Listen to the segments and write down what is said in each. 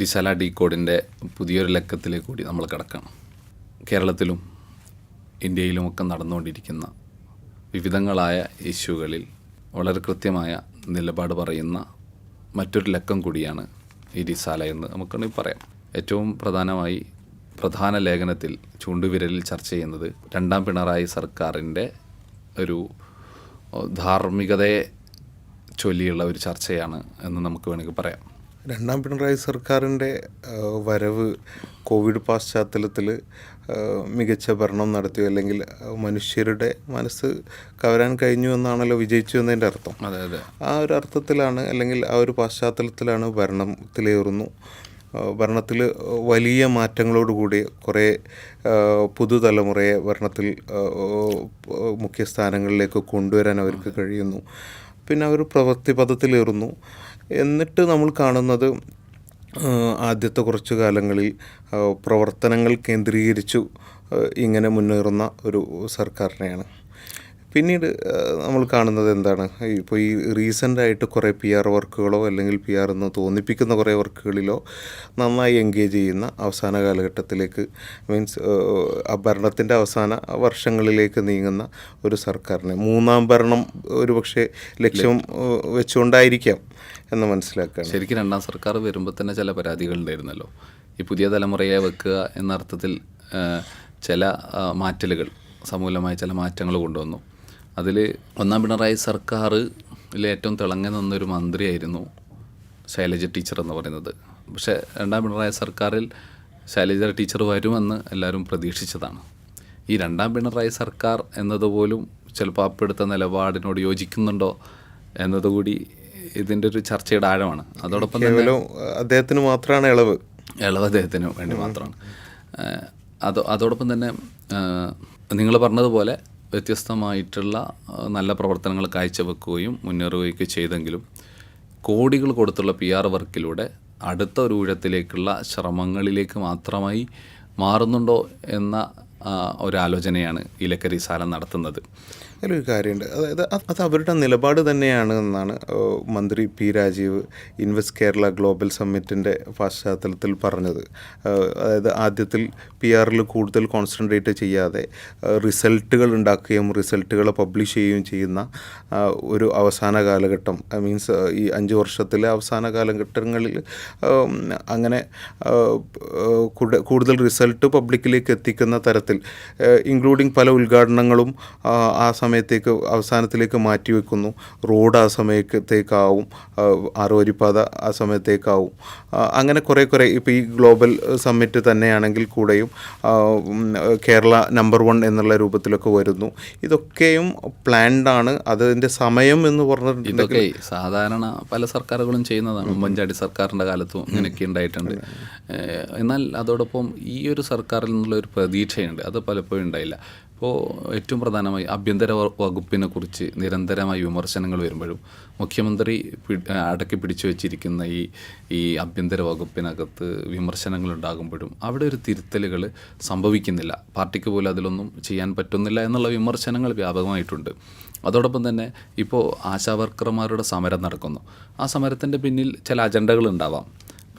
ഡിസല D കോഡിന്റെ പുതിയൊരു ലക്കത്തിലേക്ക് കൂടി നമ്മൾ കിടക്കണം. കേരളത്തിലും ഇന്ത്യയിലുമൊക്കെ നടന്നുകൊണ്ടിരിക്കുന്ന വിവിധങ്ങളായ ഇഷ്യൂകളിൽ വളരെ കൃത്യമായ നിലപാട് പറയുന്ന മറ്റൊരു ലക്കം കൂടിയാണ് ഈ ഡിസാല എന്ന് നമുക്കാണെങ്കിൽ പറയാം. ഏറ്റവും പ്രധാനമായി പ്രധാന ലേഖനത്തിൽ ചൂണ്ടുവിരലിൽ ചർച്ച ചെയ്യുന്നത് രണ്ടാം പിണറായി സർക്കാരിന്റെ ഒരു ധാർമ്മികതയെ ചൊല്ലിയുള്ള ഒരു ചർച്ചയാണ് എന്ന് നമുക്ക് വേണമെങ്കിൽ പറയാം. രണ്ടാം പിണറായി സർക്കാരിന്റെ വരവ് കോവിഡ് പശ്ചാത്തലത്തിൽ മികച്ച ഭരണം നടത്തി അല്ലെങ്കിൽ മനുഷ്യരുടെ മനസ്സ് കവരാൻ കഴിഞ്ഞു എന്നാണല്ലോ വിജയിച്ചു എന്നതിന്റെ അർത്ഥം. അതെ അതെ. ആ ഒരു അർത്ഥത്തിലാണ് അല്ലെങ്കിൽ ആ ഒരു പശ്ചാത്തലത്തിലാണ് ഭരണത്തിലേറുന്നു ഭരണത്തിൽ വലിയ മാറ്റങ്ങളോടുകൂടി കുറേ പുതുതലമുറയെ ഭരണത്തിൽ മുഖ്യസ്ഥാനങ്ങളിലേക്ക് മുഖ്യ സ്ഥാനങ്ങളിലേക്ക് കൊണ്ടുവരാൻ അവർക്ക് കഴിയുന്നു. പിന്നെ അവർ പ്രവൃത്തി പദത്തിലേറുന്നു. എന്നിട്ട് നമ്മൾ കാണുന്നത് ആദ്യത്തെ കുറച്ച് കാലങ്ങളിൽ പ്രവർത്തനങ്ങൾ കേന്ദ്രീകരിച്ചു ഇങ്ങനെ മുന്നേറുന്ന ഒരു സർക്കാരിനെയാണ്. പിന്നീട് നമ്മൾ കാണുന്നത് എന്താണ്? ഇപ്പോൾ ഈ റീസെന്റായിട്ട് കുറേ പി ആർ വർക്കുകളോ അല്ലെങ്കിൽ പി ആർ എന്ന് തോന്നിപ്പിക്കുന്ന കുറേ വർക്കുകളിലോ നന്നായി എൻഗേജ് ചെയ്യുന്ന അവസാന കാലഘട്ടത്തിലേക്ക് മീൻസ് ഭരണത്തിന്റെ അവസാന വർഷങ്ങളിലേക്ക് നീങ്ങുന്ന ഒരു സർക്കാരിനെ. മൂന്നാം ഭരണം ഒരു പക്ഷേ ലക്ഷ്യം വെച്ചുകൊണ്ടായിരിക്കാം എന്ന് മനസ്സിലാക്കാം ശരിക്കും രണ്ടാം സർക്കാർ വരുമ്പോൾ തന്നെ ചില പരാതികൾ ഉണ്ടായിരുന്നല്ലോ. ഈ പുതിയ തലമുറയെ വെക്കുക എന്ന അർത്ഥത്തിൽ ചില മാറ്റലുകൾ സമൂലമായ ചില മാറ്റങ്ങൾ കൊണ്ടുവന്നു. അതിൽ ഒന്നാം പിണറായി സർക്കാറിൽ ഏറ്റവും തിളങ്ങി നിന്നൊരു മന്ത്രിയായിരുന്നു ശൈലജ ടീച്ചർ എന്ന് പറയുന്നത്. പക്ഷേ രണ്ടാം പിണറായി സർക്കാരിൽ ശൈലജ ടീച്ചർ വരുമെന്ന് എല്ലാവരും പ്രതീക്ഷിച്ചതാണ്. ഈ രണ്ടാം പിണറായി സർക്കാർ എന്നതുപോലും ചിലപ്പോൾ അപ്പെടുത്ത നിലപാടിനോട് യോജിക്കുന്നുണ്ടോ എന്നതുകൂടി ഇതിന്റെ ഒരു ചർച്ചയുടെ ആഴമാണ്. അതോടൊപ്പം തന്നെ അദ്ദേഹത്തിന് മാത്രമാണ് ഇളവ്. ഇളവ് അദ്ദേഹത്തിന് വേണ്ടി മാത്രമാണ്. അതോ അത് അതോടൊപ്പം തന്നെ നിങ്ങൾ പറഞ്ഞതുപോലെ വ്യത്യസ്തമായിട്ടുള്ള നല്ല പ്രവർത്തനങ്ങൾ കാഴ്ചവെക്കുകയും മുന്നേറുകയൊക്കെ ചെയ്തെങ്കിലും കോടികൾ കൊടുത്തുള്ള പി ആർ വർക്കിലൂടെ അടുത്ത ഒരു ഊഴത്തിലേക്കുള്ള ശ്രമങ്ങളിലേക്ക് മാത്രമായി മാറുന്നുണ്ടോ എന്ന ഒരാലോചനയാണ് ഈ സാലം നടത്തുന്നത്. അതിലൊരു കാര്യമുണ്ട്. അതായത് അത് അവരുടെ നിലപാട് തന്നെയാണ് എന്നാണ് മന്ത്രി P Rajeev invest Kerala global സമ്മിറ്റിന്റെ പശ്ചാത്തലത്തിൽ പറഞ്ഞത്. അതായത് ആദ്യത്തിൽ പി ആറിൽ കൂടുതൽ കോൺസെൻട്രേറ്റ് ചെയ്യാതെ റിസൾട്ടുകൾ ഉണ്ടാക്കുകയും റിസൾട്ടുകൾ പബ്ലിഷ് ചെയ്യുകയും ചെയ്യുന്ന ഒരു അവസാന കാലഘട്ടം. മീൻസ് ഈ അഞ്ച് വർഷത്തിലെ അവസാന കാലഘട്ടങ്ങളിൽ അങ്ങനെ കൂടുതൽ റിസൾട്ട് പബ്ലിക്കിലേക്ക് എത്തിക്കുന്ന തരത്തിൽ ഇൻക്ലൂഡിങ് പല ഉദ്ഘാടനങ്ങളും ആ സമയത്തേക്ക് അവസാനത്തിലേക്ക് മാറ്റി വെക്കുന്നു. റോഡ് ആ സമയത്തേക്കാവും ആറുവരിപ്പാത ആ സമയത്തേക്കാവും. അങ്ങനെ കുറേ കുറേ ഇപ്പോൾ ഈ ഗ്ലോബൽ സമ്മിറ്റ് തന്നെയാണെങ്കിൽ കൂടെയും കേരള നമ്പർ വൺ എന്നുള്ള രൂപത്തിലൊക്കെ വരുന്നു. ഇതൊക്കെയും പ്ലാൻഡ് ആണ്. അതിന്റെ സമയം എന്ന് പറഞ്ഞിട്ടുണ്ടെങ്കിൽ സാധാരണ പല സർക്കാരുകളും ചെയ്യുന്നതാണ്. ഉമ്മൻചാണ്ടി സർക്കാരിന്റെ കാലത്തും ഇങ്ങനെയൊക്കെ ഉണ്ടായിട്ടുണ്ട്. എന്നാൽ അതോടൊപ്പം ഈ ഒരു സർക്കാരിൽ നിന്നുള്ള ഒരു പ്രതീക്ഷയുണ്ട്. അത് പലപ്പോഴും ഉണ്ടായില്ല. ഇപ്പോൾ ഏറ്റവും പ്രധാനമായി ആഭ്യന്തര വകുപ്പിനെ കുറിച്ച് നിരന്തരമായി വിമർശനങ്ങൾ വരുമ്പോഴും മുഖ്യമന്ത്രി അടക്കി പിടിച്ചു വെച്ചിരിക്കുന്ന ഈ ഈ ആഭ്യന്തര വകുപ്പിനകത്ത് വിമർശനങ്ങൾ ഉണ്ടാകുമ്പോഴും അവിടെ ഒരു തിരുത്തലുകൾ സംഭവിക്കുന്നില്ല. പാർട്ടിക്ക് പോലും അതിലൊന്നും ചെയ്യാൻ പറ്റുന്നില്ല എന്നുള്ള വിമർശനങ്ങൾ വ്യാപകമായിട്ടുണ്ട്. അതോടൊപ്പം തന്നെ ഇപ്പോൾ ആശാവർക്കർമാരുടെ സമരം നടക്കുന്നു. ആ സമരത്തിന്റെ പിന്നിൽ ചില അജണ്ടകൾ ഉണ്ടാവാം.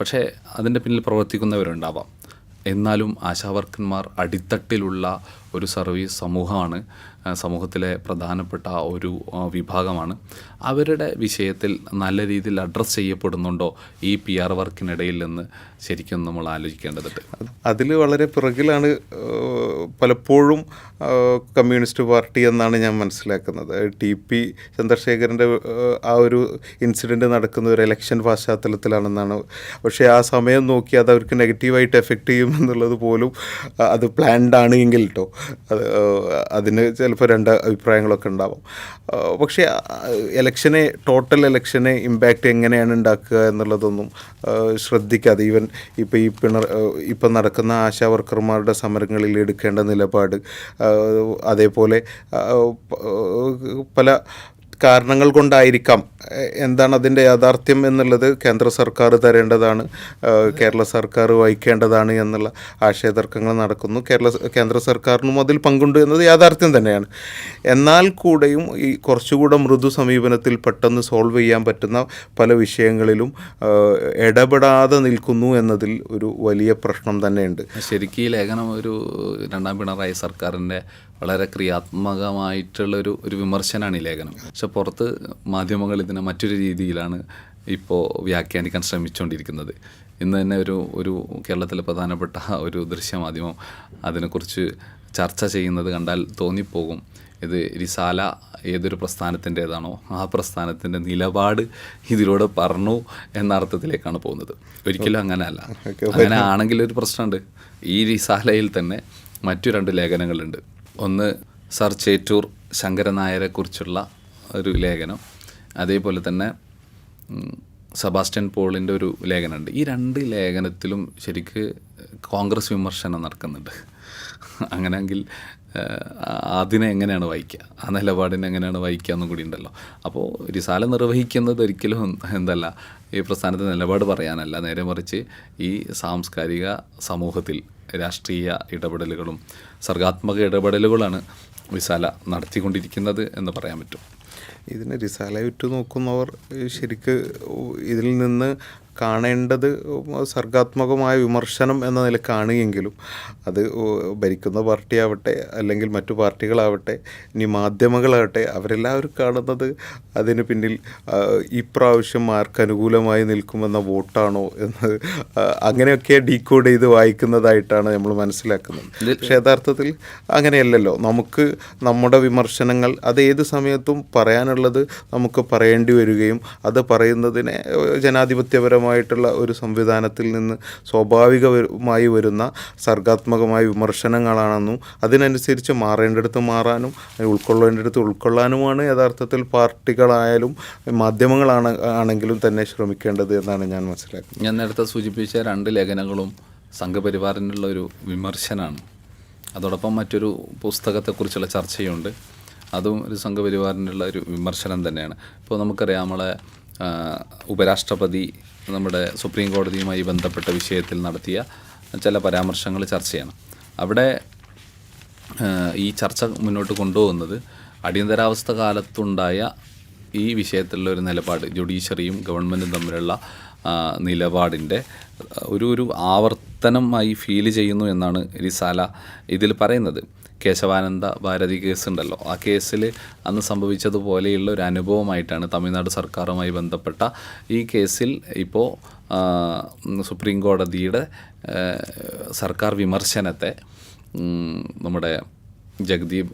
പക്ഷേ അതിന്റെ പിന്നിൽ പ്രവർത്തിക്കുന്നവരുണ്ടാവാം. എന്നാലും ആശാവർക്കന്മാർ അടിത്തട്ടിലുള്ള ഒരു സർവീസ് സമൂഹമാണ് സമൂഹത്തിലെ പ്രധാനപ്പെട്ട ഒരു വിഭാഗമാണ്. അവരുടെ വിഷയത്തിൽ നല്ല രീതിയിൽ അഡ്രസ്സ് ചെയ്യപ്പെടുന്നുണ്ടോ ഈ പി ആർ വർക്കിനിടയിൽ നിന്ന് ശരിക്കും നമ്മൾ ആലോചിക്കേണ്ടതുണ്ട്. അതിൽ വളരെ പിറകിലാണ് പലപ്പോഴും കമ്മ്യൂണിസ്റ്റ് പാർട്ടി എന്നാണ് ഞാൻ മനസ്സിലാക്കുന്നത്. ടി പി ചന്ദ്രശേഖരന്റെ ആ ഒരു ഇൻസിഡന്റ് നടക്കുന്ന ഒരു ഇലക്ഷൻ പശ്ചാത്തലത്തിലാണെന്നാണ്. പക്ഷേ ആ സമയം നോക്കി അത് അവർക്ക് നെഗറ്റീവായിട്ട് എഫക്റ്റ് ചെയ്യുമെന്നുള്ളത് പോലും അത് പ്ലാൻഡ് ആണ് എങ്കിൽ കേട്ടോ അത് ചില അതിന് ചിലപ്പോൾ രണ്ട് അഭിപ്രായങ്ങളൊക്കെ ഉണ്ടാവും. പക്ഷേ ഇലക്ഷനെ ടോട്ടൽ ഇലക്ഷനെ ഇമ്പാക്റ്റ് എങ്ങനെയാണ് ഉണ്ടാക്കുക എന്നുള്ളതൊന്നും ശ്രദ്ധിക്കാതെ ഈവൻ ഇപ്പോൾ ഈ പിണർ ഇപ്പം നടക്കുന്ന ആശാ വർക്കർമാരുടെ സമരങ്ങളിൽ എടുക്കേണ്ട നിലപാട് അതേപോലെ പല കാരണങ്ങൾ കൊണ്ടായിരിക്കാം. എന്താണ് അതിന്റെ യാഥാർത്ഥ്യം എന്നുള്ളത് കേന്ദ്ര സർക്കാർ തരേണ്ടതാണ്. കേരള സർക്കാർ വഹിക്കേണ്ടതാണ് എന്നുള്ള ആശയതർക്കങ്ങൾ നടക്കുന്നു. കേരള കേന്ദ്ര സർക്കാരിനും അതിൽ പങ്കുണ്ട് എന്നത് യാഥാർത്ഥ്യം തന്നെയാണ്. എന്നാൽ കൂടെയും ഈ കുറച്ചുകൂടെ മൃദു സമീപനത്തിൽ പെട്ടെന്ന് സോൾവ് ചെയ്യാൻ പറ്റുന്ന പല വിഷയങ്ങളിലും ഇടപെടാതെ നിൽക്കുന്നു എന്നതിൽ ഒരു വലിയ പ്രശ്നം തന്നെയുണ്ട്. ശരിക്കും ഈ ലേഖനം ഒരു രണ്ടാം പിണറായി സർക്കാരിന്റെ വളരെ ക്രിയാത്മകമായിട്ടുള്ളൊരു ഒരു വിമർശനമാണ് ഈ ലേഖനം. പക്ഷെ പുറത്ത് മാധ്യമങ്ങൾ ഇതിനെ മറ്റൊരു രീതിയിലാണ് ഇപ്പോൾ വ്യാഖ്യാനിക്കാൻ ശ്രമിച്ചുകൊണ്ടിരിക്കുന്നത് ഇന്ന് തന്നെ ഒരു ഒരു കേരളത്തിലെ പ്രധാനപ്പെട്ട ഒരു ദൃശ്യമാധ്യമം അതിനെക്കുറിച്ച് ചർച്ച ചെയ്യുന്നത് കണ്ടാൽ തോന്നിപ്പോകും. ഇത് റിസാല ഏതൊരു പ്രസ്ഥാനത്തിന്റേതാണോ ആ പ്രസ്ഥാനത്തിന്റെ നിലപാട് ഇതിലൂടെ പറഞ്ഞു എന്ന അർത്ഥത്തിലേക്കാണ് പോകുന്നത്. ഒരിക്കലും അങ്ങനെയല്ല. അങ്ങനെ ആണെങ്കിൽ ഒരു പ്രശ്നമുണ്ട്. ഈ റിസാലയിൽ തന്നെ മറ്റു രണ്ട് ലേഖനങ്ങളുണ്ട്. ഒന്ന് സർ ചേറ്റൂർ ശങ്കരൻ നായരെ കുറിച്ചുള്ള ഒരു ലേഖനം. അതേപോലെ തന്നെ സബാസ്റ്റ്യൻ പോളിന്റെ ഒരു ലേഖനമുണ്ട്. ഈ രണ്ട് ലേഖനത്തിലും ശരിക്ക് കോൺഗ്രസ് വിമർശനം നടക്കുന്നുണ്ട്. അങ്ങനെയെങ്കിൽ അതിനെ എങ്ങനെയാണ് വായിക്കുക? ആ നിലപാടിനെ എങ്ങനെയാണ് വായിക്കുക എന്നും കൂടി ഉണ്ടല്ലോ. അപ്പോൾ റിസാല നിർവഹിക്കുന്നത് ഒരിക്കലും എന്തല്ല ഈ പ്രസ്ഥാനത്തെ നിലപാട് പറയാനല്ല. നേരെ മറിച്ച് ഈ സാംസ്കാരിക സമൂഹത്തിൽ രാഷ്ട്രീയ ഇടപെടലുകളും സർഗാത്മക ഇടപെടലുകളാണ് റിസാല നടത്തിക്കൊണ്ടിരിക്കുന്നത് എന്ന് പറയാൻ പറ്റും. ഇതിന് റിസാല വിറ്റ് നോക്കുന്നവർ ശരിക്ക് ഇതിൽ നിന്ന് കാണേണ്ടത് സർഗാത്മകമായ വിമർശനം എന്ന നില കാണുകെങ്കിലും അത് ഭരിക്കുന്ന പാർട്ടിയാവട്ടെ അല്ലെങ്കിൽ മറ്റു പാർട്ടികളാവട്ടെ ഇനി മാധ്യമങ്ങളാവട്ടെ അവരെല്ലാവരും കാണുന്നത് അതിന് പിന്നിൽ ഇപ്രാവശ്യം ആർക്ക് അനുകൂലമായി നിൽക്കുമെന്ന വോട്ടാണോ എന്ന് അങ്ങനെയൊക്കെ ഡീകോഡ് ചെയ്ത് വായിക്കുന്നതായിട്ടാണ് നമ്മൾ മനസ്സിലാക്കുന്നത്. പക്ഷെ യഥാർത്ഥത്തിൽ അങ്ങനെയല്ലല്ലോ. നമുക്ക് നമ്മുടെ വിമർശനങ്ങൾ അത് ഏത് സമയത്തും പറയാനുള്ളത് നമുക്ക് പറയേണ്ടി വരികയും അത് പറയുന്നതിനെ ഏഹ്, ജനാധിപത്യപരമായിട്ടുള്ള ഒരു സംവിധാനത്തിൽ നിന്ന് സ്വാഭാവികമായി വരുന്ന സർഗാത്മകമായ വിമർശനങ്ങളാണെന്നും അതിനനുസരിച്ച് മാറേണ്ടടുത്ത് മാറാനും ഉൾക്കൊള്ളേണ്ടടുത്ത് ഉൾക്കൊള്ളാനുമാണ് യഥാർത്ഥത്തിൽ പാർട്ടികളായാലും മാധ്യമങ്ങളാണ് ആണെങ്കിലും തന്നെ ശ്രമിക്കേണ്ടത് എന്നാണ് ഞാൻ മനസ്സിലാക്കുന്നത്. ഞാൻ നേരത്തെ സൂചിപ്പിച്ച രണ്ട് ലേഖനങ്ങളും സംഘപരിവാറിനുള്ള ഒരു വിമർശനമാണ്. അതോടൊപ്പം മറ്റൊരു പുസ്തകത്തെക്കുറിച്ചുള്ള ചർച്ചയുണ്ട്. അതും ഒരു സംഘപരിവാറിനുള്ള ഒരു വിമർശനം തന്നെയാണ്. ഇപ്പോൾ നമുക്കറിയാം നമ്മളെ ഉപരാഷ്ട്രപതി നമ്മുടെ സുപ്രീം കോടതിയുമായി ബന്ധപ്പെട്ട വിഷയത്തിൽ നടത്തിയ ചില പരാമർശങ്ങൾ ചർച്ചയാണ് അവിടെ ഈ ചർച്ച മുന്നോട്ട് കൊണ്ടുപോകുന്നത് അടിയന്തരാവസ്ഥ കാലത്തുണ്ടായ ഈ വിഷയത്തിലുള്ള ഒരു നിലപാട് ജുഡീഷ്യറിയും ഗവൺമെന്റും തമ്മിലുള്ള നിലപാടിന്റെ ഒരു ഒരു ആവർത്തനമായി ഫീൽ ചെയ്യുന്നു എന്നാണ് റിസാല ഇതിൽ പറയുന്നത്. കേശവാനന്ദ ഭാരതി കേസ് ഉണ്ടല്ലോ. ആ കേസിൽ അന്ന് സംഭവിച്ചതുപോലെയുള്ള ഒരു അനുഭവമായിട്ടാണ് തമിഴ്നാട് സർക്കാരുമായി ബന്ധപ്പെട്ട ഈ കേസിൽ ഇപ്പോൾ സുപ്രീം കോടതിയുടെ സർക്കാർ വിമർശനത്തെ നമ്മുടെ ജഗദീപ്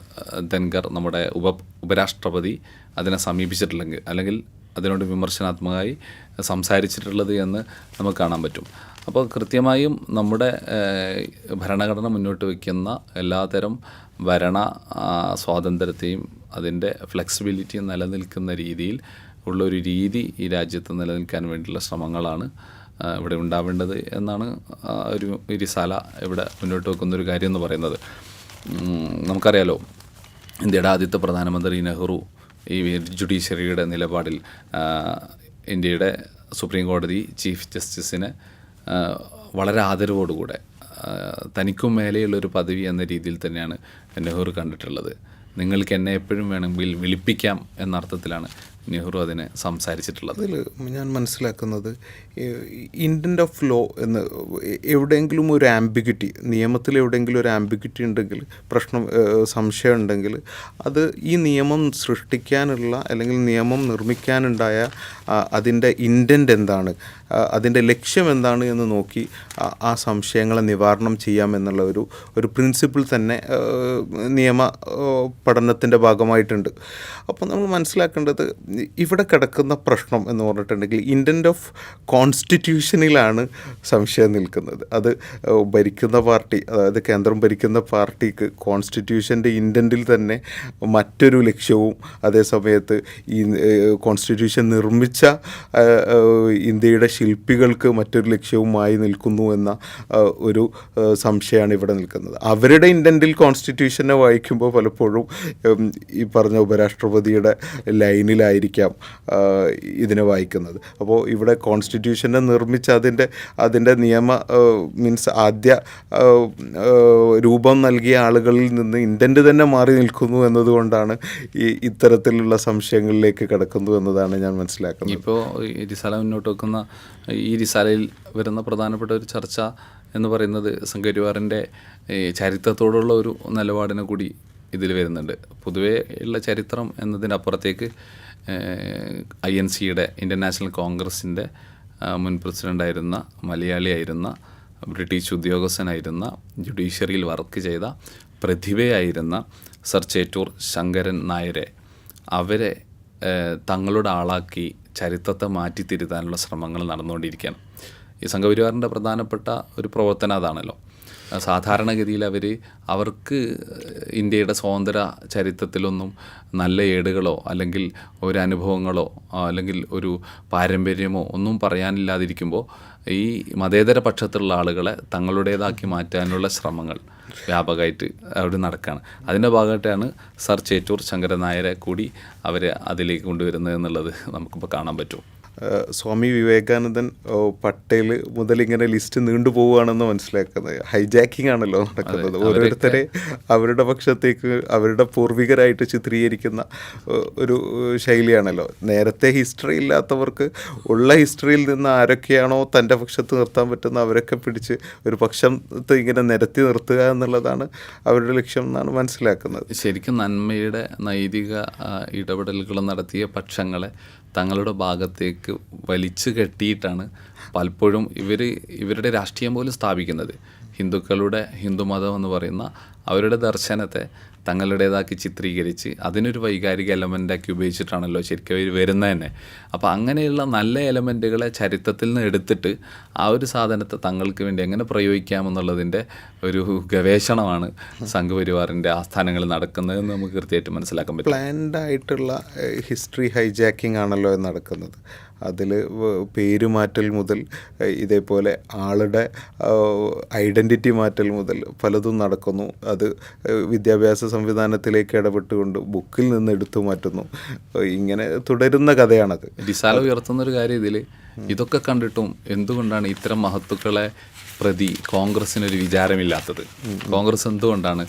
ധൻഖർ നമ്മുടെ ഉപ ഉപരാഷ്ട്രപതി അതിനെ സമീപിച്ചിട്ടില്ലെങ്കിൽ അല്ലെങ്കിൽ അതിനോട് വിമർശനാത്മകമായി സംസാരിച്ചിട്ടുള്ളത് എന്ന് നമുക്ക് കാണാൻ പറ്റും. അപ്പോൾ കൃത്യമായും നമ്മുടെ ഭരണഘടന മുന്നോട്ട് വയ്ക്കുന്ന എല്ലാതരം ഭരണ സ്വാതന്ത്ര്യത്തെയും അതിന്റെ ഫ്ലെക്സിബിലിറ്റിയും നിലനിൽക്കുന്ന രീതിയിൽ ഉള്ളൊരു രീതി ഈ രാജ്യത്ത് നിലനിൽക്കാൻ വേണ്ടിയുള്ള ശ്രമങ്ങളാണ് ഇവിടെ ഉണ്ടാവേണ്ടത് എന്നാണ് ഒരു ഇരിസാല ഇവിടെ മുന്നോട്ട് വെക്കുന്ന ഒരു കാര്യം എന്ന് പറയുന്നത്. നമുക്കറിയാലോ ഇന്ത്യയുടെ ആദ്യത്തെ പ്രധാനമന്ത്രി നെഹ്റു ഈ ജുഡീഷ്യറിയുടെ നിലപാടിൽ ഇന്ത്യയുടെ സുപ്രീം കോടതി ചീഫ് ജസ്റ്റിസിനെ വളരെ ആദരവോടുകൂടെ തനിക്കും മേലെയുള്ളൊരു പദവി എന്ന രീതിയിൽ തന്നെയാണ് നെഹ്റു കണ്ടിട്ടുള്ളത്. നിങ്ങൾക്ക് എന്നെ എപ്പോഴും വേണമെങ്കിൽ വിളിപ്പിക്കാം എന്ന അർത്ഥത്തിലാണ് നെഹ്റു അതിനെ സംസാരിച്ചിട്ടുള്ളത്. അതിൽ ഞാൻ മനസ്സിലാക്കുന്നത് ഇൻഡന്റ് ഓഫ് ലോ എന്ന് എവിടെയെങ്കിലും ഒരു ആംബിഗിറ്റി നിയമത്തിൽ എവിടെയെങ്കിലും ഒരു ആംബിഗിറ്റി ഉണ്ടെങ്കിൽ പ്രശ്നം സംശയം ഉണ്ടെങ്കിൽ അത് ഈ നിയമം സൃഷ്ടിക്കാനുള്ള അല്ലെങ്കിൽ നിയമം നിർമ്മിക്കാനുണ്ടായ അതിന്റെ ഇന്റന്റ് എന്താണ്? അതിന്റെ ലക്ഷ്യം എന്താണ് എന്ന് നോക്കി ആ- സംശയങ്ങളെ നിവാരണം ചെയ്യാമെന്നുള്ള ഒരു ഒരു പ്രിൻസിപ്പിൾ തന്നെ നിയമ പഠനത്തിന്റെ ഭാഗമായിട്ടുണ്ട്. അപ്പോൾ നമ്മൾ മനസ്സിലാക്കേണ്ടത് ഇവിടെ കിടക്കുന്ന പ്രശ്നം എന്ന് പറഞ്ഞിട്ടുണ്ടെങ്കിൽ ഇന്റന്റ് ഓഫ് കോൺസ്റ്റിറ്റ്യൂഷനിലാണ് സംശയം നിൽക്കുന്നത്. അത് ഭരിക്കുന്ന പാർട്ടി അതായത് കേന്ദ്രം ഭരിക്കുന്ന പാർട്ടിക്ക് കോൺസ്റ്റിറ്റ്യൂഷന്റെ ഇന്റന്റിൽ തന്നെ മറ്റൊരു ലക്ഷ്യവും അതേസമയത്ത് ഈ കോൺസ്റ്റിറ്റ്യൂഷൻ നിർമ്മിച്ച ഇന്ത്യയുടെ ശില്പികൾക്ക് മറ്റൊരു ലക്ഷ്യവുമായി നിൽക്കുന്നു എന്ന ഒരു സംശയമാണ് ഇവിടെ നിൽക്കുന്നത്. അവരുടെ ഇന്റന്റിൽ കോൺസ്റ്റിറ്റ്യൂഷനെ വായിക്കുമ്പോൾ പലപ്പോഴും ഈ പറഞ്ഞ ഉപരാഷ്ട്രപതിയുടെ ലൈനിലായിരിക്കാം ഇതിനെ വായിക്കുന്നത്. അപ്പോൾ ഇവിടെ കോൺസ്റ്റിറ്റ്യൂഷനെ നിർമ്മിച്ച അതിന്റെ അതിന്റെ നിയമ മീൻസ് ആദ്യ രൂപം നൽകിയ ആളുകളിൽ നിന്ന് ഇന്റന്റ് തന്നെ മാറി നിൽക്കുന്നു എന്നതുകൊണ്ടാണ് ഈ ഇത്തരത്തിലുള്ള സംശയങ്ങളിലേക്ക് കിടക്കുന്നു എന്നതാണ് ഞാൻ മനസ്സിലാക്കുന്നത്. ഇപ്പോൾ റിസാല മുന്നോട്ട് വെക്കുന്ന ഈ റിസാലയിൽ വരുന്ന പ്രധാനപ്പെട്ട ഒരു ചർച്ച എന്ന് പറയുന്നത് സംഘപരിവാറിന്റെ ഈ ചരിത്രത്തോടുള്ള ഒരു നിലപാടിനെ കൂടി ഇതിൽ വരുന്നുണ്ട്. പൊതുവേ ഉള്ള ചരിത്രം എന്നതിനപ്പുറത്തേക്ക് ഐ എൻ സിയുടെ ഇന്ത്യൻ നാഷണൽ കോൺഗ്രസിന്റെ മുൻ പ്രസിഡന്റായിരുന്ന മലയാളിയായിരുന്ന ബ്രിട്ടീഷ് ഉദ്യോഗസ്ഥനായിരുന്ന ജുഡീഷ്യറിയിൽ വർക്ക് ചെയ്ത പ്രതിഭയായിരുന്ന സർ ചേറ്റൂർ ശങ്കരൻ നായരെ അവരെ തങ്ങളുടെ ആളാക്കി ചരിത്രത്തെ മാറ്റിത്തിരുത്താനുള്ള ശ്രമങ്ങൾ നടന്നുകൊണ്ടിരിക്കുകയാണ്. ഈ സംഘപരിവാറിന്റെ പ്രധാനപ്പെട്ട ഒരു പ്രവർത്തനം അതാണല്ലോ. സാധാരണഗതിയിൽ അവർ അവർക്ക് ഇന്ത്യയുടെ സ്വാതന്ത്ര്യ ചരിത്രത്തിലൊന്നും നല്ല ഏടുകളോ അല്ലെങ്കിൽ ഒരു അനുഭവങ്ങളോ അല്ലെങ്കിൽ ഒരു പാരമ്പര്യമോ ഒന്നും പറയാനില്ലാതിരിക്കുമ്പോൾ ഈ മതേതര പക്ഷത്തുള്ള ആളുകളെ തങ്ങളുടേതാക്കി മാറ്റാനുള്ള ശ്രമങ്ങൾ വ്യാപകമായിട്ട് അവിടെ നടക്കുകയാണ് അതിന്റെ ഭാഗമായിട്ടാണ് സർ ചേറ്റൂർ ശങ്കരൻ നായരെ കൂടി അവരെ അതിലേക്ക് കൊണ്ടുവരുന്നത് എന്നുള്ളത് നമുക്കിപ്പോൾ കാണാൻ പറ്റും. സ്വാമി വിവേകാനന്ദൻ പട്ടേൽ മുതൽ ഇങ്ങനെ ലിസ്റ്റ് നീണ്ടു പോവുകയാണെന്ന് മനസ്സിലാക്കുന്നത്. ഹൈജാക്കിംഗ് ആണല്ലോ നടക്കുന്നത്. ഓരോരുത്തരെ അവരുടെ പക്ഷത്തേക്ക് അവരുടെ പൂർവികരായിട്ട് ചിത്രീകരിക്കുന്ന ഒരു ശൈലിയാണല്ലോ. നേരത്തെ ഹിസ്റ്ററി ഇല്ലാത്തവർക്ക് ഉള്ള ഹിസ്റ്ററിയിൽ നിന്ന് ആരൊക്കെയാണോ തന്റെ പക്ഷത്ത് നിർത്താൻ പറ്റുന്ന അവരൊക്കെ പിടിച്ച് ഒരു പക്ഷത്ത് ഇങ്ങനെ നിരത്തി നിർത്തുക എന്നുള്ളതാണ് അവരുടെ ലക്ഷ്യം എന്നാണ് മനസ്സിലാക്കുന്നത്. ശരിക്കും നന്മയുടെ നൈതിക ഇടപെടലുകൾ നടത്തിയ പക്ഷങ്ങളെ തങ്ങളുടെ ഭാഗത്തേക്ക് വലിച്ചു കെട്ടിയിട്ടാണ് പലപ്പോഴും ഇവർ ഇവരുടെ രാഷ്ട്രീയം പോലും സ്ഥാപിക്കുന്നത്. ഹിന്ദുക്കളുടെ ഹിന്ദുമതം എന്ന് പറയുന്ന അവരുടെ ദർശനത്തെ തങ്ങളുടേതാക്കി ചിത്രീകരിച്ച് അതിനൊരു വൈകാരിക എലമെന്റാക്കി ഉപയോഗിച്ചിട്ടാണല്ലോ ശരിക്കും അവർ വരുന്നത് തന്നെ. അപ്പോൾ അങ്ങനെയുള്ള നല്ല എലമെന്റുകളെ ചരിത്രത്തിൽ നിന്ന് എടുത്തിട്ട് ആ ഒരു സാധനത്തെ തങ്ങൾക്ക് വേണ്ടി എങ്ങനെ പ്രയോഗിക്കാമെന്നുള്ളതിന്റെ ഒരു ഗവേഷണമാണ് സംഘപരിവാറിന്റെ ആസ്ഥാനങ്ങളിൽ നടക്കുന്നതെന്ന് നമുക്ക് കൃത്യമായിട്ട് മനസ്സിലാക്കാൻ പറ്റും. പ്ലാൻഡ് ആയിട്ടുള്ള ഹിസ്റ്ററി ഹൈജാക്കിംഗ് ആണല്ലോ നടക്കുന്നത്. അതിൽ പേരുമാറ്റൽ മുതൽ ഇതേപോലെ ആളുടെ ഐഡന്റിറ്റി മാറ്റൽ മുതൽ പലതും നടക്കുന്നു. അത് വിദ്യാഭ്യാസ സംവിധാനത്തിലേക്ക് ഇടപെട്ടുകൊണ്ട് ബുക്കിൽ നിന്ന് എടുത്തു മാറ്റുന്നു. ഇങ്ങനെ തുടരുന്ന കഥയാണത്. ഡിസാല ഉയർത്തുന്ന ഒരു കാര്യം ഇതിൽ ഇതൊക്കെ കണ്ടിട്ടും എന്തുകൊണ്ടാണ് ഇത്തരം മഹത്തുക്കളെ പ്രതി കോൺഗ്രസ്സിനൊരു വിചാരമില്ലാത്തത്? കോൺഗ്രസ് എന്തുകൊണ്ടാണ്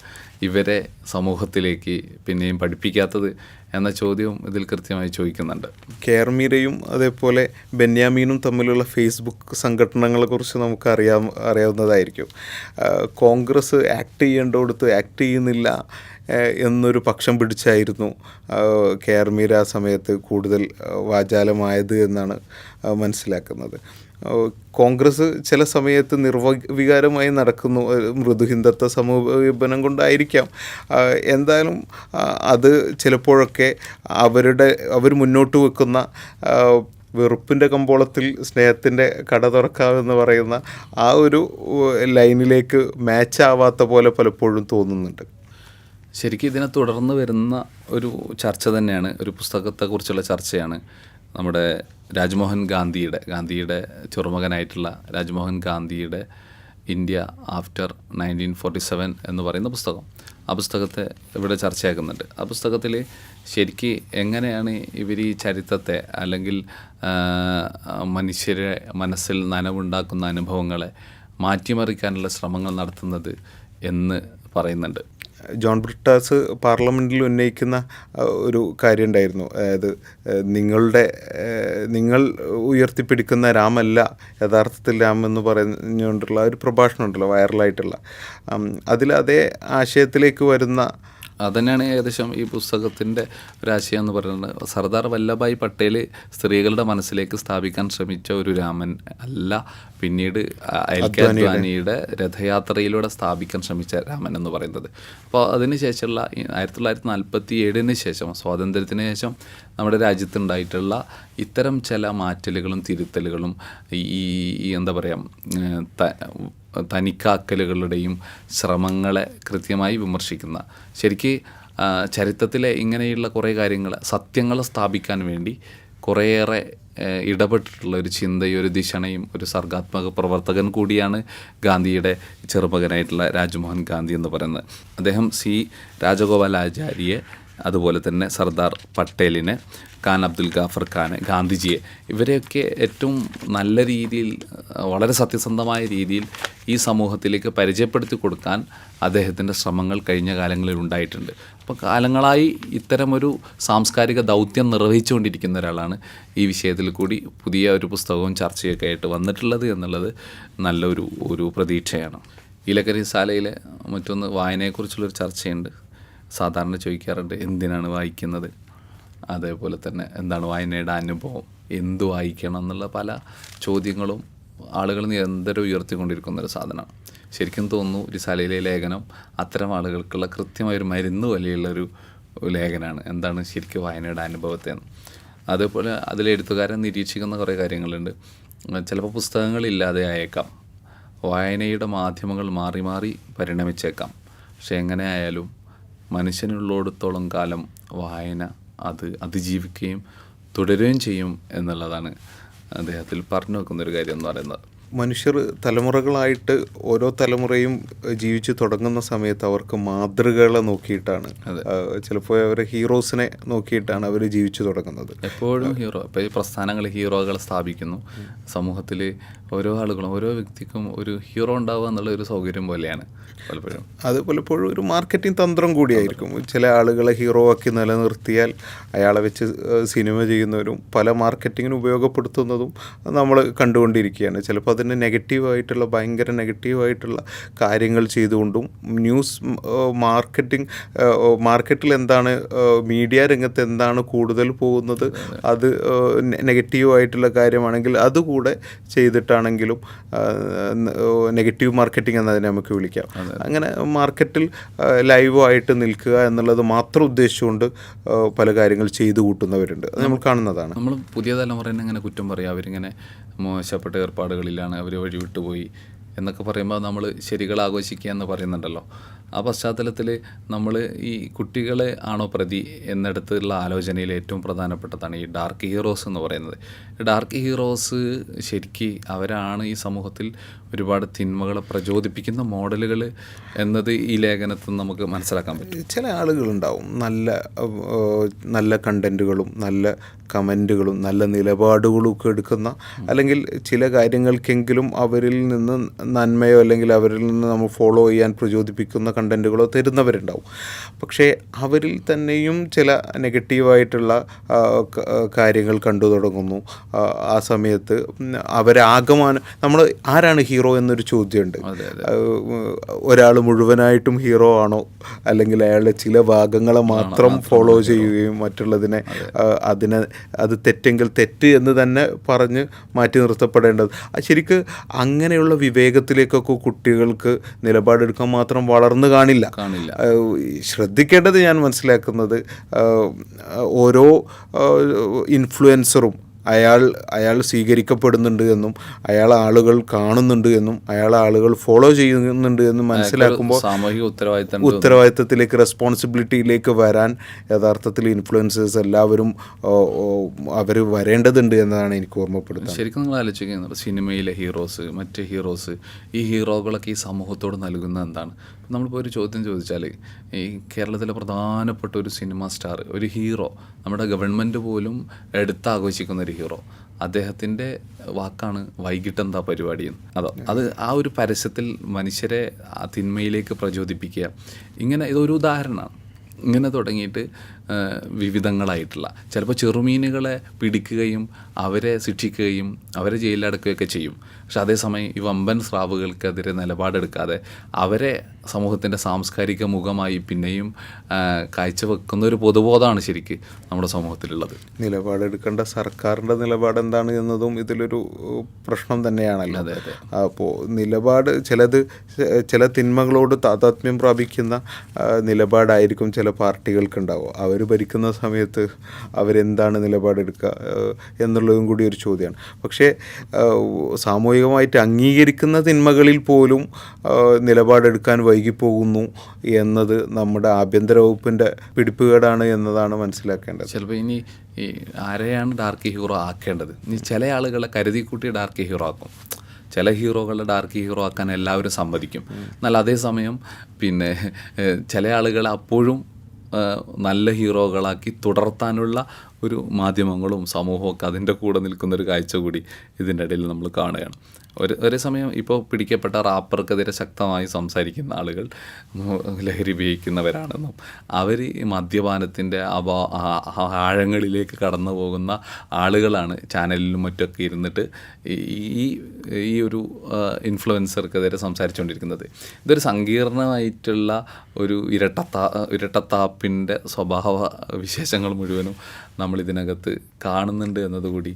ഇവരെ സമൂഹത്തിലേക്ക് പിന്നെയും പഠിപ്പിക്കാത്തത്? എന്ന ചോദ്യവും ഇതിൽ കൃത്യമായി ചോദിക്കുന്നുണ്ട്. കേർമീരയും അതേപോലെ ബെന്യാമീനും തമ്മിലുള്ള ഫേസ്ബുക്ക് സംഘടനകളെക്കുറിച്ച് നമുക്ക് അറിയാം അറിയാവുന്നതായിരിക്കും. കോൺഗ്രസ് ആക്ട് ചെയ്യേണ്ടടുത്ത് ആക്ട് ചെയ്യുന്നില്ല. എന്നൊരു പക്ഷം പിടിച്ചായിരുന്നു കെ ആർ മീര ആ സമയത്ത് കൂടുതൽ വാചാലമായത് എന്നാണ് മനസ്സിലാക്കുന്നത്. കോൺഗ്രസ് ചില സമയത്ത് നിർവികാരമായി നടക്കുന്നു മൃദുഹിന്ദത്വ സമീപനം കൊണ്ടായിരിക്കാം. എന്തായാലും അത് ചിലപ്പോഴൊക്കെ അവരുടെ അവർ മുന്നോട്ട് വെക്കുന്ന വെറുപ്പിന്റെ കമ്പോളത്തിൽ സ്നേഹത്തിന്റെ കട തുറക്കാമെന്ന് പറയുന്ന ആ ഒരു ലൈനിലേക്ക് മാച്ച് ആവാത്ത പോലെ പലപ്പോഴും തോന്നുന്നുണ്ട്. ശരിക്കും ഇതിനെ തുടർന്ന് വരുന്ന ഒരു ചർച്ച തന്നെയാണ് ഒരു പുസ്തകത്തെക്കുറിച്ചുള്ള ചർച്ചയാണ് നമ്മുടെ രാജ്മോഹൻ ഗാന്ധിയുടെ ഗാന്ധിയുടെ ചെറുമകനായിട്ടുള്ള രാജ്മോഹൻ ഗാന്ധിയുടെ India after nineteen forty seven എന്ന് പറയുന്ന പുസ്തകം. ആ പുസ്തകത്തെ ഇവിടെ ചർച്ചയാക്കുന്നുണ്ട്. ആ പുസ്തകത്തിൽ ശരിക്ക് എങ്ങനെയാണ് ഇവർ ഈ ചരിത്രത്തെ അല്ലെങ്കിൽ മനുഷ്യരെ മനസ്സിൽ നനവുണ്ടാക്കുന്ന അനുഭവങ്ങളെ മാറ്റിമറിക്കാനുള്ള ശ്രമങ്ങൾ നടത്തുന്നത് എന്ന് പറയുന്നുണ്ട്. ജോൺ ബ്രിട്ടാസ് പാർലമെന്റിൽ ഉന്നയിക്കുന്ന ഒരു കാര്യം ഉണ്ടായിരുന്നു അതായത് നിങ്ങളുടെ നിങ്ങൾ ഉയർത്തിപ്പിടിക്കുന്ന രാമല്ല യഥാർത്ഥത്തിൽ രാം എന്ന് പറഞ്ഞുകൊണ്ടുള്ള ഒരു പ്രഭാഷണം ഉണ്ടല്ലോ വൈറലായിട്ടുള്ള അതിൽ അതേ ആശയത്തിലേക്ക് വരുന്ന അതന്നെയാണ് ഏകദേശം ഈ പുസ്തകത്തിന്റെ ഒരാശയം എന്ന് പറയുന്നത്. സർദാർ വല്ലഭായ് പട്ടേൽ സ്ത്രീകളുടെ മനസ്സിലേക്ക് സ്ഥാപിക്കാൻ ശ്രമിച്ച ഒരു രാമൻ അല്ല പിന്നീട് അയൽക്കെ കെ അദ്വാനിയുടെ. രഥയാത്രയിലൂടെ സ്ഥാപിക്കാൻ ശ്രമിച്ച രാമൻ എന്ന് പറയുന്നത്. അപ്പോൾ അതിന് ശേഷമുള്ള ഈ ആയിരത്തി തൊള്ളായിരത്തി നാൽപ്പത്തി ഏഴിന് ശേഷം സ്വാതന്ത്ര്യത്തിന് ശേഷം നമ്മുടെ രാജ്യത്തുണ്ടായിട്ടുള്ള ഇത്തരം ചില മാറ്റലുകളും തിരുത്തലുകളും ഈ എന്താ പറയുക തനിക്കാക്കലുകളുടെയും ശ്രമങ്ങളെ കൃത്യമായി വിമർശിക്കുന്ന ശരിക്ക് ചരിത്രത്തിലെ ഇങ്ങനെയുള്ള കുറേ കാര്യങ്ങൾ സത്യങ്ങൾ സ്ഥാപിക്കാൻ വേണ്ടി കുറേയേറെ ഇടപെട്ടിട്ടുള്ള ഒരു ചിന്തയും ഒരു ദിശണയും ഒരു സർഗാത്മക പ്രവർത്തകൻ കൂടിയാണ് ഗാന്ധിയുടെ ചെറുമകനായിട്ടുള്ള രാജ്മോഹൻ ഗാന്ധി എന്ന് പറയുന്നത്. അദ്ദേഹം സി. രാജഗോപാലാചാര്യയെ അതുപോലെ തന്നെ സർദാർ പട്ടേലിനെ ഖാൻ അബ്ദുൽ ഗാഫർ ഖാന് ഗാന്ധിജിയെ. ഇവരെയൊക്കെ ഏറ്റവും നല്ല രീതിയിൽ വളരെ സത്യസന്ധമായ രീതിയിൽ ഈ സമൂഹത്തിലേക്ക് പരിചയപ്പെടുത്തി കൊടുക്കാൻ അദ്ദേഹത്തിന്റെ ശ്രമങ്ങൾ കഴിഞ്ഞ കാലങ്ങളിൽ ഉണ്ടായിട്ടുണ്ട്. അപ്പോൾ കാലങ്ങളായി ഇത്തരമൊരു സാംസ്കാരിക ദൗത്യം നിർവഹിച്ചുകൊണ്ടിരിക്കുന്ന ഒരാളാണ് ഈ വിഷയത്തിൽ കൂടി പുതിയ ഒരു പുസ്തകവും ചർച്ചയൊക്കെ ആയിട്ട് വന്നിട്ടുള്ളത് എന്നുള്ളത് നല്ലൊരു ഒരു പ്രതീക്ഷയാണ്. ഇലക്കരി സാലയിലെ മറ്റൊന്ന് വായനയെക്കുറിച്ചുള്ളൊരു ചർച്ചയുണ്ട്. സാധാരണ ചോദിക്കാറുണ്ട് എന്തിനാണ് വായിക്കുന്നത്? അതേപോലെ തന്നെ എന്താണ് വായനയുടെ അനുഭവം? എന്ത് വായിക്കണം എന്നുള്ള പല ചോദ്യങ്ങളും ആളുകൾ നിരന്തരം ഉയർത്തിക്കൊണ്ടിരിക്കുന്ന ഒരു സാധനമാണ്. ശരിക്കും തോന്നുന്നു റിസാലയിലെ ലേഖനം അത്തരം ആളുകൾക്കുള്ള കൃത്യമായ ഒരു മരുന്ന് പോലെയുള്ളൊരു ലേഖനമാണ്. എന്താണ് ശരിക്കും വായനയുടെ അനുഭവത്തെ അതേപോലെ അതിൽ എഴുത്തുകാരൻ നിരീക്ഷിക്കുന്ന കുറേ കാര്യങ്ങളുണ്ട്. ചിലപ്പോൾ പുസ്തകങ്ങൾ ഇല്ലാതെ ആയേക്കാം. വായനയുടെ മാധ്യമങ്ങൾ മാറി മാറി പരിണമിച്ചേക്കാം. പക്ഷേ എങ്ങനെ ആയാലും മനുഷ്യനുള്ളിടത്തോളം കാലം വായന അത് അതിജീവിക്കുകയും തുടരുകയും ചെയ്യും എന്നുള്ളതാണ് അദ്ദേഹത്തിൽ പറഞ്ഞു വെക്കുന്ന ഒരു കാര്യം എന്ന് പറയുന്നത്. മനുഷ്യർ തലമുറകളായിട്ട് ഓരോ തലമുറയും ജീവിച്ചു തുടങ്ങുന്ന സമയത്ത് അവർക്ക് മാതൃകകളെ നോക്കിയിട്ടാണ് ചിലപ്പോൾ അവർ ഹീറോസിനെ നോക്കിയിട്ടാണ് അവർ ജീവിച്ചു തുടങ്ങുന്നത്. എപ്പോഴും ഹീറോ ഇപ്പോൾ ഈ പ്രസ്ഥാനങ്ങൾ ഹീറോകളെ സ്ഥാപിക്കുന്നു. സമൂഹത്തിൽ ഓരോ ആളുകളും ഓരോ വ്യക്തിക്കും ഒരു ഹീറോ ഉണ്ടാവുക എന്നുള്ള ഒരു സൗകര്യം പോലെയാണ് പലപ്പോഴും. അത് പലപ്പോഴും ഒരു മാർക്കറ്റിംഗ് തന്ത്രം കൂടിയായിരിക്കും. ചില ആളുകളെ ഹീറോ ആക്കി നിലനിർത്തിയാൽ അയാളെ വെച്ച് സിനിമ ചെയ്യുന്നവരും പല മാർക്കറ്റിങ്ങിന് ഉപയോഗപ്പെടുത്തുന്നതും നമ്മൾ കണ്ടുകൊണ്ടിരിക്കുകയാണ്. ചിലപ്പോൾ അതിന് നെഗറ്റീവായിട്ടുള്ള ഭയങ്കര നെഗറ്റീവായിട്ടുള്ള കാര്യങ്ങൾ ചെയ്തുകൊണ്ടും ന്യൂസ് മാർക്കറ്റിംഗ് മാർക്കറ്റിൽ എന്താണ് മീഡിയ രംഗത്ത് എന്താണ് കൂടുതൽ പോകുന്നത് അത് നെഗറ്റീവായിട്ടുള്ള കാര്യമാണെങ്കിൽ അതുകൂടെ ചെയ്തിട്ടാണെങ്കിലും നെഗറ്റീവ് മാർക്കറ്റിംഗ് എന്നതിനെ നമുക്ക് വിളിക്കാം. അങ്ങനെ മാർക്കറ്റിൽ ലൈവായിട്ട് നിൽക്കുക എന്നുള്ളത് മാത്രം ഉദ്ദേശിച്ചുകൊണ്ട് പല കാര്യങ്ങൾ ചെയ്തു കൂട്ടുന്നവരുണ്ട്. അത് നമ്മൾ കാണുന്നതാണ്. നമ്മൾ പുതിയ തലമുറ ഇങ്ങനെ കുറ്റം പറയാം. അവരിങ്ങനെ മോശപ്പെട്ട ഏർപ്പാടുകളിലാണ് അവർ വഴി വിട്ടുപോയി എന്നൊക്കെ പറയുമ്പോൾ നമ്മൾ ശരികൾ ആഘോഷിക്കുക എന്ന് പറയുന്നുണ്ടല്ലോ. ആ പശ്ചാത്തലത്തിൽ നമ്മൾ ഈ കുട്ടികളെ ആണോ പ്രതി എന്നിടത്തുള്ള ആലോചനയിൽ ഏറ്റവും പ്രധാനപ്പെട്ടതാണ് ഈ ഡാർക്ക് ഹീറോസ് എന്ന് പറയുന്നത്. ഡാർക്ക് ഹീറോസ് ശരിക്ക് അവരാണ് ഈ സമൂഹത്തിൽ ഒരുപാട് തിന്മകളെ പ്രചോദിപ്പിക്കുന്ന മോഡലുകൾ എന്നത് ഈ ലേഖനത്തിൽ നമുക്ക് മനസ്സിലാക്കാൻ പറ്റും. ചില ആളുകളുണ്ടാവും നല്ല നല്ല കണ്ടന്റുകളും നല്ല കമന്റുകളും നല്ല നിലപാടുകളും ഒക്കെ എടുക്കുന്ന അല്ലെങ്കിൽ ചില കാര്യങ്ങൾക്കെങ്കിലും അവരിൽ നിന്ന് നന്മയോ അല്ലെങ്കിൽ അവരിൽ നിന്ന് നമ്മൾ ഫോളോ ചെയ്യാൻ പ്രചോദിപ്പിക്കുന്ന കണ്ടന്റുകളോ തരുന്നവരുണ്ടാവും. പക്ഷേ അവരിൽ തന്നെയും ചില നെഗറ്റീവായിട്ടുള്ള കാര്യങ്ങൾ കണ്ടു തുടങ്ങുന്നു. ആ സമയത്ത് അവരാകമാനം നമ്മൾ ആരാണ് ഹീറോ എന്നൊരു ചോദ്യമുണ്ട്. ഒരാൾ മുഴുവനായിട്ടും ഹീറോ ആണോ? അല്ലെങ്കിൽ അയാളുടെ ചില ഭാഗങ്ങളെ മാത്രം ഫോളോ ചെയ്യുകയും മറ്റുള്ളതിനെ അതിനെ അത് തെറ്റെങ്കിൽ തെറ്റ് എന്ന് തന്നെ പറഞ്ഞ് മാറ്റി നിർത്തപ്പെടേണ്ടത്. ശരിക്ക് അങ്ങനെയുള്ള വിവേകത്തിലേക്കൊക്കെ കുട്ടികൾക്ക് നിലപാടെടുക്കാൻ മാത്രം വളർന്നു കാണില്ല. ശ്രദ്ധിക്കേണ്ടത് ഞാൻ മനസ്സിലാക്കുന്നത് ഓരോ ഇൻഫ്ലുവൻസറും അയാൾ അയാൾ സ്വീകരിക്കപ്പെടുന്നുണ്ട് എന്നും അയാൾ ആളുകൾ കാണുന്നുണ്ട് എന്നും അയാൾ ആളുകൾ ഫോളോ ചെയ്യുന്നുണ്ട് എന്നും മനസ്സിലാക്കുമ്പോൾ സാമൂഹിക ഉത്തരവാദിത്തം ഉത്തരവാദിത്തത്തിലേക്ക് റെസ്പോൺസിബിലിറ്റിയിലേക്ക് വരാൻ യഥാർത്ഥത്തിൽ ഇൻഫ്ലുവൻസേഴ്സ് എല്ലാവരും അവർ വരേണ്ടതുണ്ട് എന്നതാണ് എനിക്ക് ഓർമ്മപ്പെടുന്നത് ശരിക്കും നിങ്ങൾ ആലോചിക്കുന്നത് സിനിമയിലെ ഹീറോസ് മറ്റ് ഹീറോസ് ഈ ഹീറോകളൊക്കെ ഈ സമൂഹത്തോട് നൽകുന്ന എന്താണ്? നമ്മളിപ്പോൾ ഒരു ചോദ്യം ചോദിച്ചാൽ ഈ കേരളത്തിലെ പ്രധാനപ്പെട്ട ഒരു സിനിമ സ്റ്റാർ ഒരു ഹീറോ നമ്മുടെ ഗവൺമെന്റ് പോലും എടുത്താഘോഷിക്കുന്ന ഒരു ഹീറോ അദ്ദേഹത്തിന്റെ വാക്കാണ് വൈകിട്ട് എന്താ പരിപാടി അതോ അത് ആ ഒരു പരസ്യത്തിൽ മനുഷ്യരെ ആ തിന്മയിലേക്ക് പ്രചോദിപ്പിക്കുക. ഇങ്ങനെ ഇതൊരു ഉദാഹരണമാണ്. ഇങ്ങനെ തുടങ്ങിയിട്ട് വിവിധങ്ങളായിട്ടുള്ള. ചിലപ്പോൾ ചെറുമീനുകളെ പിടിക്കുകയും അവരെ ശിക്ഷിക്കുകയും അവരെ ജയിലിലടക്കുകയൊക്കെ ചെയ്യും. പക്ഷെ അതേസമയം ഈ വമ്പൻ സ്രാവുകൾക്കെതിരെ നിലപാടെടുക്കാതെ അവരെ സമൂഹത്തിന്റെ സാംസ്കാരിക മുഖമായി പിന്നെയും കാഴ്ചവെക്കുന്ന ഒരു പൊതുബോധമാണ് ശരിക്ക് നമ്മുടെ സമൂഹത്തിലുള്ളത്. നിലപാടെടുക്കേണ്ട സർക്കാരിന്റെ നിലപാട് എന്താണ് എന്നതും ഇതിലൊരു പ്രശ്നം തന്നെയാണല്ലോ. അതെ, അതെ. അപ്പോൾ നിലപാട് ചിലത് ചില തിന്മകളോട് താതാത്മ്യം പ്രാപിക്കുന്ന നിലപാടായിരിക്കും ചില പാർട്ടികൾക്ക് ഉണ്ടാവുക അവർ ഭരിക്കുന്ന സമയത്ത് അവരെന്താണ് നിലപാടെടുക്കുക എന്നുള്ളതും കൂടി ഒരു ചോദ്യമാണ്. പക്ഷേ സാമൂഹികമായിട്ട് അംഗീകരിക്കുന്ന തിന്മകളിൽ പോലും നിലപാടെടുക്കാൻ വൈകിപ്പോകുന്നു എന്നത് നമ്മുടെ ആഭ്യന്തര വകുപ്പിന്റെ പിടിപ്പുകേടാണ് എന്നതാണ് മനസ്സിലാക്കേണ്ടത്. ചിലപ്പോൾ ഇനി ഈ ആരെയാണ് ഡാർക്ക് ഹീറോ ആക്കേണ്ടത്? ഇനി ചില ആളുകളെ കരുതി കൂട്ടി ഡാർക്ക് ഹീറോ ആക്കും. ചില ഹീറോകളെ ഡാർക്ക് ഹീറോ ആക്കാൻ എല്ലാവരും സമ്മതിക്കും. എന്നാൽ അതേസമയം പിന്നെ ചില ആളുകൾ അപ്പോഴും നല്ല ഹീറോകളാക്കി തുടർത്താനുള്ള ഒരു മാധ്യമങ്ങളും സമൂഹവും ഒക്കെ അതിന്റെ കൂടെ നിൽക്കുന്ന ഒരു കാഴ്ച കൂടി ഇതിന്റെ ഇടയിൽ നമ്മൾ കാണുകയാണ്. ഒരു ഒരേ സമയം ഇപ്പോൾ പിടിക്കപ്പെട്ട റാപ്പർക്കെതിരെ ശക്തമായി സംസാരിക്കുന്ന ആളുകൾ ലഹരി ഉപയോഗിക്കുന്നവരാണെന്നും അവർ മദ്യപാനത്തിന്റെ ആ- ആഴങ്ങളിലേക്ക് കടന്നു പോകുന്ന ആളുകളാണ് ചാനലിലും മറ്റൊക്കെ ഇരുന്നിട്ട് ഈ ഈ- ഈ ഒരു ഇൻഫ്ലുവൻസർക്കെതിരെ സംസാരിച്ചുകൊണ്ടിരിക്കുന്നത്. ഇതൊരു സങ്കീർണമായിട്ടുള്ള ഒരു ഇരട്ടത്താ ഇരട്ടത്താപ്പിന്റെ സ്വഭാവ വിശേഷങ്ങൾ മുഴുവനും നമ്മൾ ഇതിനകത്ത് കാണുന്നുണ്ട് എന്നതുകൂടി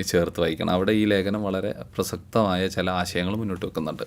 ചേർത്ത് വായിക്കണം അവിടെ ഈ ലേഖനം വളരെ പ്രസക്തമായ ചില ആശയങ്ങൾ മുന്നോട്ട് വെക്കുന്നുണ്ട്.